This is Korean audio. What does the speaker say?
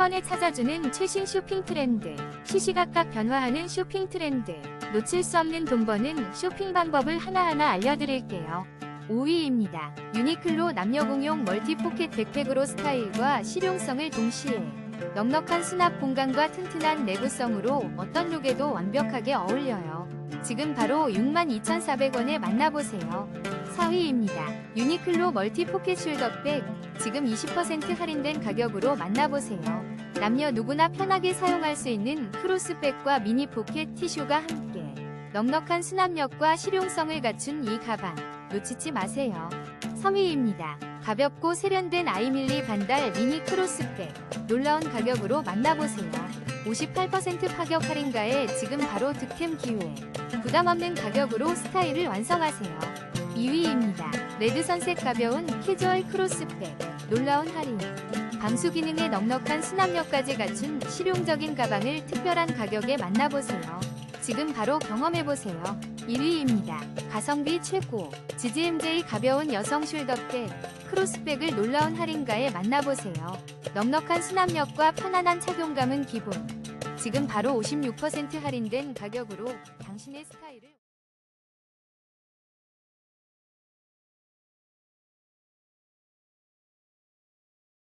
번에 찾아주는 최신 쇼핑 트렌드. 시시각각 변화하는 쇼핑 트렌드. 놓칠 수 없는 돈 버는 쇼핑 방법을 하나하나 알려드릴게요. 5위입니다. 유니클로 남녀 공용 멀티 포켓 백팩으로 스타일과 실용성을 동시에 넉넉한 수납 공간과 튼튼한 내구성으로 어떤 룩에도 완벽하게 어울려요. 지금 바로 62,400원에 만나보세요. 4위입니다. 유니클로 멀티 포켓 숄더백 지금 20% 할인된 가격으로 만나보세요. 남녀 누구나 편하게 사용할 수 있는 크로스백과 미니 포켓 티슈가 함께 넉넉한 수납력과 실용성을 갖춘 이 가방 놓치지 마세요. 3위입니다. 가볍고 세련된 아이밀리 반달 미니 크로스백 놀라운 가격으로 만나보세요. 58% 파격 할인가에 지금 바로 득템 기회. 부담 없는 가격으로 스타일을 완성하세요. 2위입니다. 레드 선색 가벼운 캐주얼 크로스백 놀라운 할인. 방수 기능에 넉넉한 수납력까지 갖춘 실용적인 가방을 특별한 가격에 만나보세요. 지금 바로 경험해보세요. 1위입니다. 가성비 최고. GGMJ 가벼운 여성 숄더백, 크로스백을 놀라운 할인가에 만나보세요. 넉넉한 수납력과 편안한 착용감은 기본. 지금 바로 56% 할인된 가격으로 당신의 스타일을